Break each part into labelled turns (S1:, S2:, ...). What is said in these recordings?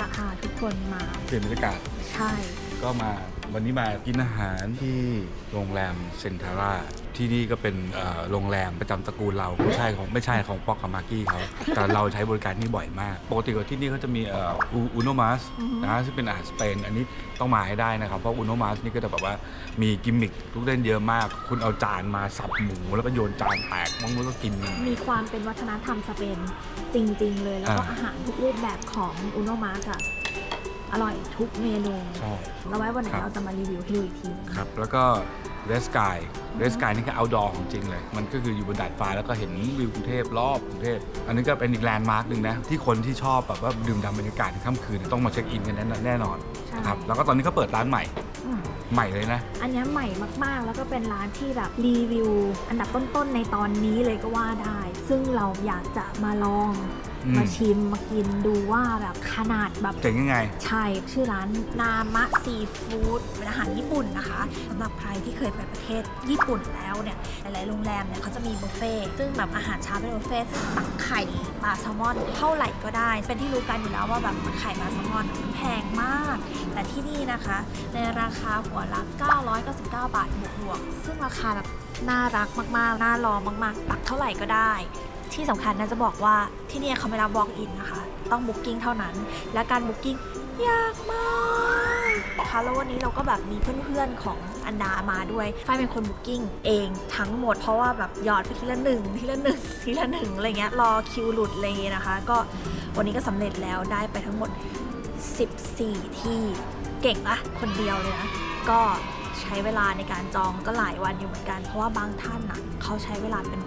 S1: อะพาทุกคนมา
S2: เปลี่ยนบรรยากาศ
S1: ใช่
S2: ก็มา วันนี้มากินอาหารที่โรงแรมเซนทาร่าที่นี่ก็เป็นเอ่อโรงแรมประจำตระกูลเราไม่ใช่ของไม่ใช่ของป๊อกกับมากกี้เขาแต่เราใช้บริการที่บ่อยมาก ปกติกว่าที่นี่เขาจะมีเอ่ออูโนมัสนะซึ่งเป็นอาหารสเปนอันนี้ต้องมาให้ได้นะครับ เพราะอูโนมัสนี่ก็จะแบบว่ามีกิมมิคลูกเล่นเยอะมาก คุณเอาจานมาสับหมูแล้วก็โยนจานแตกบางมื้อก็กิน
S1: มีความเป็นวัฒนธรรมสเปนจริง ๆ เลยแล้วก็
S2: อ่า
S1: อาหารทุกรูปแบบของอุโนมาร์กอะ อร่อยทุกเมนู
S2: ใช่
S1: แล้วไว้วันไหน
S2: ครับ
S1: เราจะมารีวิวให้ดูอีกทีหนึง
S2: ครับ แล้วก็เรสกายเรสกายนี่คือ outdoor ของจริงเลย มันก็คืออยู่บนดาดฟ้าแล้วก็เห็นวิวกรุงเทพรอบกรุงเทพ อันนี้ก็เป็นอีกแลนด์มาร์คหนึ่งนะ ที่คนที่ชอบแบบว่าดื่มด่ำบรรยากาศในค่ำคืนเนยต้องมาเช็คอินกันแน่แน่นอน
S1: ใช่
S2: นะครับแล้วก็ตอนนี้เขาเปิดร้านใหม่
S1: อืม
S2: ใหม่เลยนะ
S1: อันเนี้ยใหม่มากๆ แล้วก็เป็นร้านที่แบบรีวิว อันดับต้นๆในตอนนี้เลยก็ว่าได้ ซึ่งเราอยากจะมาลอง
S2: อื ม
S1: มาชิมมากินดูว่าแบบขนาดแบบ
S2: เจ๋งยังไง
S1: ใช่ชื่อร้านนามะซีฟู้ดเป็นอาหารญี่ปุ่นนะคะสำหรับใครที่เคยไปประเทศญี่ปุ่นแล้วเนี่ยหลายๆโรงแรมเนี่ยเขาจะมีบุฟเฟ่ต์ซึ่งแบบอาหารเช้าเป็นบุฟเฟ่ต์ซึ่งตักไข่ปลาแซลมอนเท่าไหร่ก็ได้ เป็นที่รู้กันอยู่แล้วว่าแบบไข่ปลาแซลมอนแพงมาก แต่ที่นี่นะคะ ในราคาหัวละ 999 บาทบวกๆซึ่งราคาแบบน่ารักมากๆ น่ารอมาก ๆ ตักเท่าไหร่ก็ได้ ที่สำคัญนะจะบอกว่าที่นี่เขาไม่รับ walk in นะคะ ต้อง booking เท่านั้น และการ booking ยากมากนะคะแล้ววันนี้เราก็แบบมีเพื่อนๆของอันดามาด้วยฝ้ายเป็นคน booking เองทั้งหมดเพราะว่าแบบยอดไปทีละหนึ่งทีละหนึ่งทีละหนึ่งอะไรเงี้ยรอคิวหลุดเลยนะคะ ก็วันนี้ก็สำเร็จแล้วได้ไปทั้งหมด 14 ที่เก่งปะคนเดียวเลยนะก็ ใช้เวลาในการจองก็หลายวันอยู่เหมือนกัน เพราะว่าบางท่านน่ะเขาใช้เวลาเป็น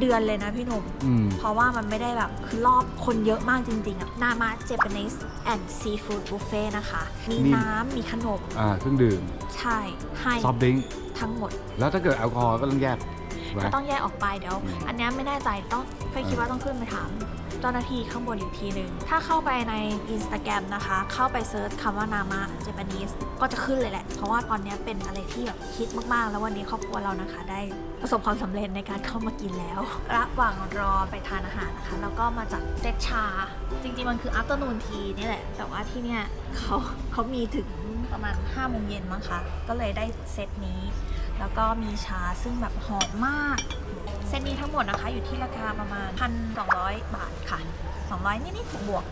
S1: เดือนๆเลยนะพี่หนุ่ม
S2: อืม
S1: เพราะว่ามันไม่ได้แบบคือรอบคนเยอะมากจริงๆอะนามาเจแปนิสแอนด์ซีฟู้ดบุฟเฟ่นะคะ มี
S2: มี
S1: น้ำมีขนม
S2: อ่าเครื่องดื่ม
S1: ใช่ ให้
S2: ซอฟต์ดริงก์
S1: ทั้งหมด
S2: แล้วถ้าเกิดแอลกอฮอล์ก็ต้องแยกไว้
S1: ก็ต้องแยกออกไปเดี๋ยว
S2: อืม
S1: อันเนี้ยไม่แน่ใจต้องไฟคิดว่าต้องขึ้นไปถามเจ้าหน้าที่ข้างบนอีกทีหนึ่ง ถ้าเข้าไปใน Instagram นะคะ เข้าไปเซิร์ชคำว่านามาเจแปนิสก็จะขึ้นเลยแหละ เพราะว่าตอนเนี้ยเป็นอะไรที่แบบฮิตมากๆ แล้ววันนี้ครอบครัวเรานะคะ ได้ประสบความสำเร็จในการเข้ามากินแล้ว ระหว่างรอไปทานอาหารนะคะ แล้วก็มาจัดเซตชา จริงๆ มันคือ afternoon tea นี่แหละ แต่ว่าที่เนี่ยเขาเขามีถึงประมาณ5โมงเย็นมั้งคะ ก็เลยได้เซตนี้ แล้วก็มีชาซึ่งแบบหอมมาก เซตนี้ทั้งหมดนะคะ อยู่ที่ราคาประมาณ 1,200 บาทค่ะ 200 นิดๆบวก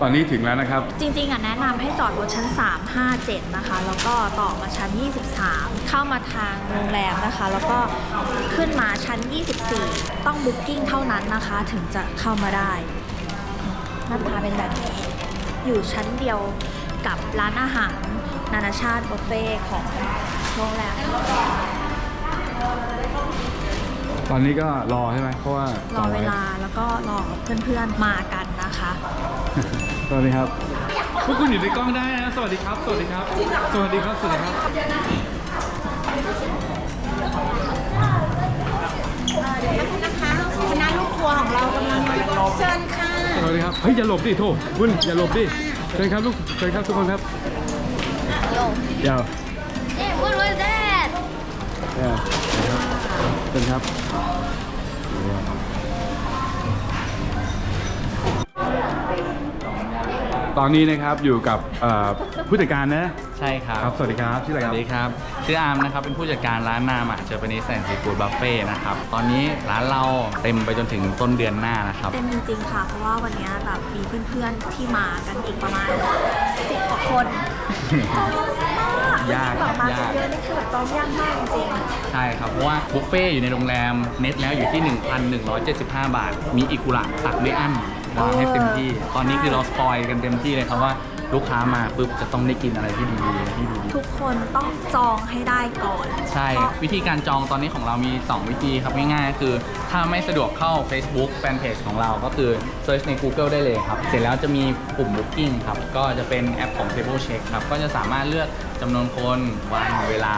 S2: ตอนนี้ถึงแล้วนะครับ
S1: ๆจริงๆอะแนะนำให้จอดรถชั้น 3 5 7 นะคะ แล้วก็ต่อมาชั้น 23 เข้ามาทางโรงแรมนะคะ แล้วก็ขึ้นมาชั้น 24 ต้องบุ๊กิ้งเท่านั้นนะคะ ถึงจะเข้ามาได้หน้าตาเป็นแบบนี้ อยู่ชั้นเดียวกับร้านอาหาร นานาชาติบุฟเฟ่ของโรงแรม
S2: ตอนนี้ก็รอใช่ไหมเพราะว่าร
S1: อเวลาแล้วก็รอเพื่อนๆมากันนะคะ
S2: สวัสดีครับ
S3: พวกคุณอยู่ในกล้องได้นะสวัสดีครับ สวัสดีครับ สวัสดีครับสวัสดีครับ
S4: นะคะคณะลูกทัวร์ของเรากำลังมาเชิญค่ะ
S3: สวัสดีครับเฮ้ยอย่าหลบดิโถคุณอย่าหลบดิเชิญครับลูกเชิญครับทุกคนครับ เดี๋ยว
S4: Hey what was that
S3: เดี๋ยวเชิญครับ
S2: ตอนนี้นะครับอยู่กับเอ่อผู้จัดการนะ
S5: ใช่ครับ
S2: ครับ สวัสดีครับชื่อ
S5: ส
S2: อะไรค
S5: วั
S2: รับ
S5: สดีครับ ชื่ออาร์มนะครับ เป็นผู้จัดการร้านนามาเจอ p ปนิสแอนด์ซีฟู้ดบัฟเฟ่นะครับ ตอนนี้ร้านเราเต็มไปจนถึงต้นเดือนหน้านะครับ
S1: เต็มจริงๆค่ะ เพราะว่าวันนี้แบบมีเพื่อนๆที่มากันอีกประมาณสิบกว่าคน
S5: ยากครับ
S1: แบบมายา
S5: ก
S1: เยอะนี่คือแบบต้องยากมากจริง
S5: ใช่ครับ เพราะว่าบุฟเฟ่อยู่ในโรงแรม เน็ตแล้วอยู่ที่ 1,175 บาท มีอิกุระตักไม่อั้น วางให้เต็มที่ ตอนนี้คือเราสปอยกันเต็มที่เลยครับว่าลูกค้ามาปุ๊บจะต้องได้กินอะไรที่ดีที่ดี
S1: ๆทุกคนต้องจองให้ได้ก่อน
S5: ใช่
S1: เพราะ
S5: วิธีการจองตอนนี้ของเรามี 2 วิธีครับง่ายๆก็คือ ถ้าไม่สะดวกเข้า Facebook Fanpage ของเราก็คือ Search ใน Google ได้เลยครับ เสร็จแล้วจะมีปุ่ม Booking ครับ ก็จะเป็นแอปของ Table Check ครับ ก็จะสามารถเลือกจำนวนคนวันเวลา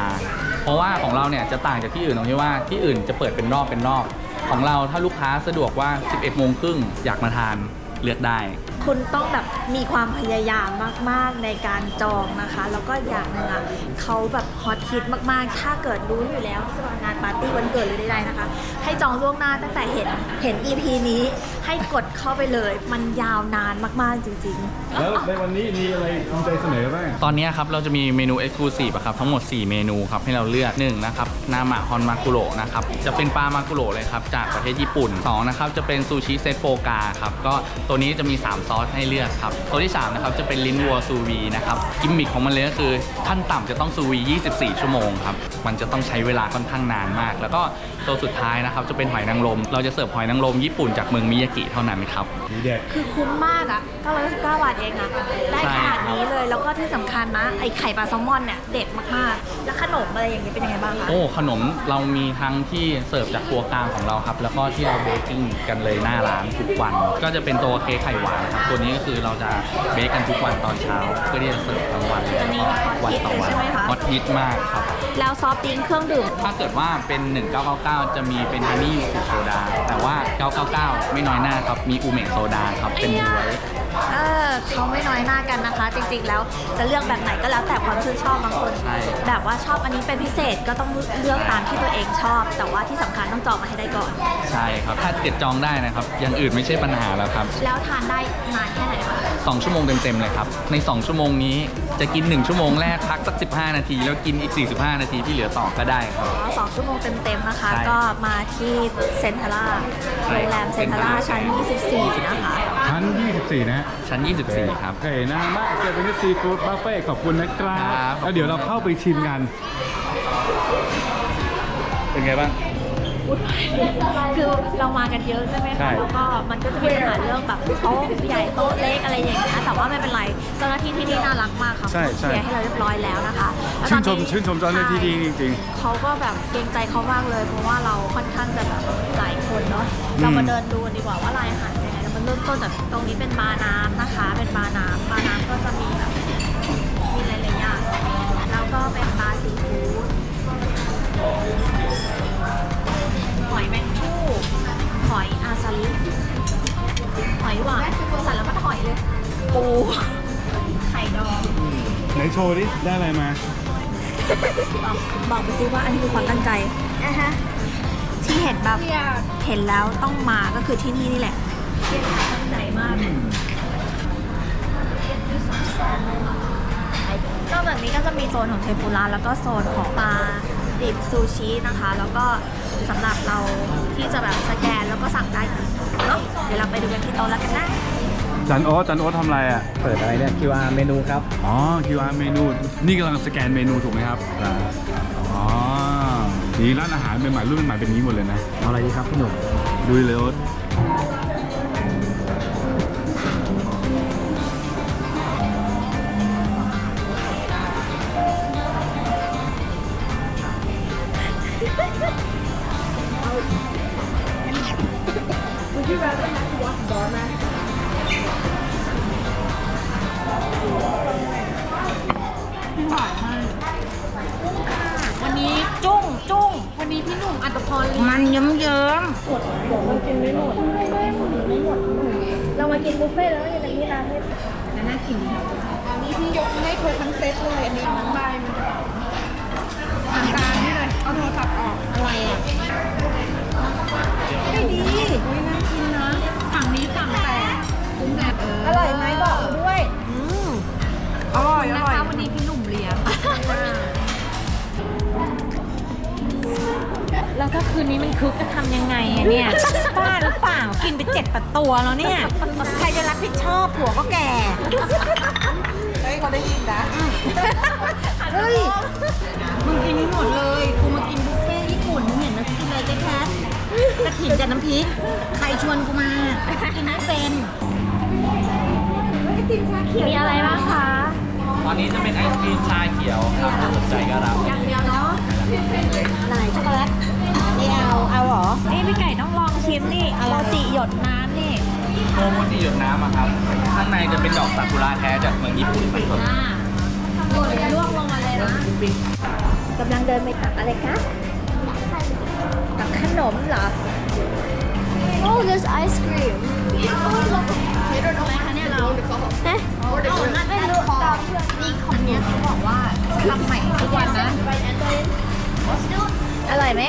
S5: เพราะว่าของเราเนี่ยจะต่างจากที่อื่นตรงที่ว่าที่อื่นจะเปิดเป็นรอบเป็นรอบ ของเราถ้าลูกค้าสะดวกว่า 11โมงครึ่งอยากมาทานเลือกได้
S1: คุณต้องแบบมีความพยายามมากๆในการจองนะคะ แล้วก็อย่างหนึงอะเขาแบบฮอตฮิตมากๆ ถ้าเกิดรู้อยู่แล้วที่จะมางานปาร์ตี้วันเกิดหรือใดๆนะคะ ให้จองล่วงหน้าตั้งแต่เห็นเห็น EP นี้ให้กดเข้าไปเลย มันยาวนานมากๆจริงๆ
S3: แล้วในวันนี้มีอะไรภูมิใจเสนอบ้าง
S5: ตอนนี้ครับเราจะมีเมนู Exclusive อะครับทั้งหมด 4 เมนูครับให้เราเลือก1นะครับนามะฮอนมากุโระนะครับจะเป็นปลามากุโระเลยครับจากประเทศญี่ปุ่น2นะครับจะเป็นซูชิเซตโฟกาครับก็ตัวนี้จะมี 3ซอสให้เลือกครับ ตัวที่3นะครับจะเป็นลิ้นวัวซูวีนะครับ กิมมิคของมันเลยก็คือขั้นต่ำจะต้องซูวี 24 ชั่วโมงครับ มันจะต้องใช้เวลาค่อนข้างนานมาก แล้วก็ตัวสุดท้ายนะครับจะเป็นหอยนางรม เราจะเสิร์ฟหอยนางรมญี่ปุ่นจากเมืองมิยากิเท่านั้นครับ
S3: ดีเด็ด
S1: คือคุ้มมากอะ999บาทเองอะ ได้ขนาดนี้เลย แล้วก็ที่สำคัญนะ ไอไข่ปลาแซลมอนเนี่ยเด็ดมากๆ แล้วขนมอะไรอย่างนี้เป็นยังไงบ้างคะ
S5: โอ้ ขนมเรามีทั้งที่เสิร์ฟจากครัวกลางของเราครับ แล้วก็ที่เราเบกกิ้งกันเลยหน้าร้านทุกวัน ก็จะเป็นตัวเค้กไข่หวานครับตัวนี้ก็คือเราจะเบกกันทุกวันตอนเช้าเพื่อที่จะเสิร์ฟทั้งวันเลย
S1: อันนี้
S5: วั
S1: ฮอตฮิต
S5: ต่อ
S1: เลย
S5: วั
S1: ใช่ไหมคะ
S5: ฮอตฮิตมากครับ
S1: แล้วซอฟต์ดริงก์เครื่องดื่ม
S5: ถ้าเกิดว่าเป็น 1999 จะมีเป็นฮันนี่ยูสุโซดา แต่ว่า 999 ไม่น้อยหน้าครับ มีอูเมะโซดาครับ เป็นบ๊วย
S1: เออเขาไม่น้อยหน้ากันนะคะ จริงๆแล้วจะเลือกแบบไหนก็แล้วแต่ความชื่นชอบบางคน
S5: ใช่
S1: แบบว่าชอบอันนี้เป็นพิเศษก็ต้องเลือกตามที่ตัวเองชอบ แต่ว่าที่สำคัญต้องจองมาให้ได้ก่อน
S5: ใช่ครับ ถ้าเกิดจองได้นะครับ อย่างอื่นไม่ใช่ปัญหาแล้วครับ
S1: แล้วทานได้นานแค่ไหนคะ
S5: 2 ชั่วโมงเต็มๆเลยครับ ใน 2 ชั่วโมงนี้จะกิน 1 ชั่วโมงแรกพักสัก 15 นาที แล้วกินอีก 45นาทีที่เหลือต่อก็ได้ครับ
S1: อ๋อสองชั่วโมงเต็มๆนะคะ
S5: ใช่
S1: ก็มาที่เซนทาร่า
S5: ใช่
S1: โรงแรมเซนทาร่าชั้น 24 นะคะ
S3: ชั้น 24นะ
S5: ชั้น 24 ครับ
S3: โอเคนะมากเจอเป็นซีฟู้ดบุฟเฟ่ขอบคุณนะครับ
S5: ครับ
S3: แล้วเดี๋ยวเราเข้าไปชิมกัน
S5: เป็นไงบ้าง
S1: คือเรามากันเยอะใช่ไหม
S3: ใช่
S1: คะแล้วก็มันก็จะมีปัญหาเรื่องแบบโต๊ะใหญ่โต๊ะเล็กอะไรอย่างเงี้ยแต่ว่าไม่เป็นไรเจ้าหน้าที่ที่นี่น่ารักมากค่ะ
S3: ใช่ใช่
S1: เคลียร์ให้เราเรียบร้อยแล้วนะคะแล้วต
S3: ชื่
S1: อน
S3: ชมชื่นชมเจ้าหน้าที่ดีจริง
S1: เขาก็แบบเกรงใจเขามากเลย เพราะว่าเราค่อนข้างจะแบบหลายคนเนาะเรามาเดินดูกันดีกว่าว่าลายอาหารเป็นยังไงแล้วมันเริ่มต้นจากตรงนี้เป็นบาร์น้ำนะคะ เป็นบาร์น้ำบาร์น้ำก็ ว์ดิได้อะ
S3: ไรมา
S1: บอกบอกไปซิว่าอันนี้คือความตั้งใจที่เห็นแบบ เห็นแล้วต้องมาก็คือที่นี่นี่แหละตั้งใจมากนอกจากนี้ก็จะมีโซนของเทมปุระแล้วก็โซนของปลาดิบซูชินะคะ แล้วก็สำหรับเราที่จะแบบสแกนแล้วก็สั่งได้เนาะเดี๋ยวเราไปดูกันที่โต๊ะแล้วกันนะ
S3: จันโอ๊ตจันโอ๊ตทำอะไรอะ
S5: เปิดอะไรเนี่ย QR เมนูครับ
S3: อ๋อ QR เมนู นี่กำลังสแกนเมนูถูกไหมครับ อ๋อ นี่ร้านอาหารใหม่ๆรุ่นใหม่ๆเป็นอย่างนี้หมดเลยนะ
S5: เอาอะไรดีครับพี่หนุ่ม
S3: ดูเลยโอ๊ต
S4: เยิ้มเรา
S1: มากินบุฟเฟ่ต์แล้วยังไงที่ร้านให้
S4: น่ากินอันนี้พี่ยกให้เธอทั้งเซตเลย อันนี้ทั้งใบมันทางการนี่เลย เอาโทรศัพท์ออก อะไรอะไม่ดีอุ้ยน่ากินนะ ฝั่งนี้ฝั่งแต่คุ้มแบบอร่อยไหมบอกด้วย
S6: คืนนี้มันคึกจะทำยังไงอะเนี่ยบ้าหรือเปล่ากินไปเจ็ดแปดตัวแล้วเนี่ย
S4: ใครจะรับผิดชอบผัวก็แก่เฮ้ยเขาได้ยินนะเฮ้ยมึงกินไม่หมดเลยกูมากินบุฟเฟ่ต์ญี่ปุ่นมึงเห็นมันกินอะไรแค่แค่กระถิ่นกับน้ำพริกใครชวนกูมากินไม่เป็น
S6: มีอะไรบ้างคะ
S5: ตอนนี้จะเป็นไอศครีมชาเขียวครับถ้าสนใจก็รับ
S1: อย่างเดียวเนาะไหนช็อกโกแลต
S4: ไม่ เอาเอาเหรอ
S1: นี่พี่ไก่ต้องลองชิมนี่โมจิหยดน้ำนี่
S5: โมโมจิหยดน้ำอะครับ ข้างในจะเป็นดอกซากุระแท้จากเมืองญี่ปุ่นครับ
S1: อ่าหยดล่วงลงมาเลยนะกำลังเดินไปตักอะไรคะตักขนมเหรอ
S7: Oh, there's ice cream.
S1: อะไรคะเนี่ยเรา
S7: Eh?
S1: ไม่รู้ต่อนี่คอมเนี้ยเขาบอกว่าทำใหม่ทุกวันนะ อร่อยไหม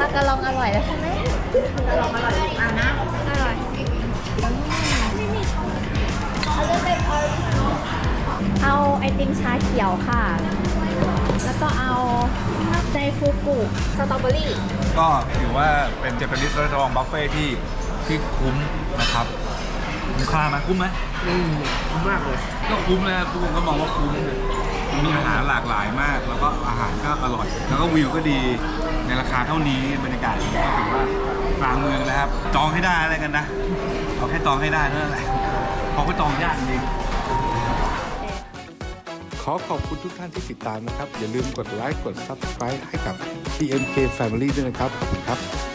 S1: มากระลองอร่อยแล้วใช่ไหมมากระลองอร่อยเอานะ อร่อยเอาไอติมชาเขียวค่ะ แล้วก็เอาไดฟูกุสตรอเบอรี่
S2: ก็ถือว่าเป็นเจแปนิสร้านบัฟเฟ่ที่ที่คุ้มนะครับคุ้มค่าไหมคุ้มไหมคุ้มมากเลย ก็คุ้มนะครับทุกคนก็มองว่าคุ้ม มีอาหารหลากหลายมาก แล้วก็อาหารก็อร่อย แล้วก็วิวก็ดีในราคาเท่านี้บรรยากาศดีก็ถือว่ากลางเมืองนะครับ จองให้ได้อะไรกันนะเอาแค่จองให้ได้เท่านั้นแหละเพราะก็จองยากจริง
S8: ขอขอบคุณทุกท่านที่ติดตามนะครับ อย่าลืมกดไลค์ กด Subscribe ให้กับ TMK Family ด้วยนะครับ ขอบคุณครับ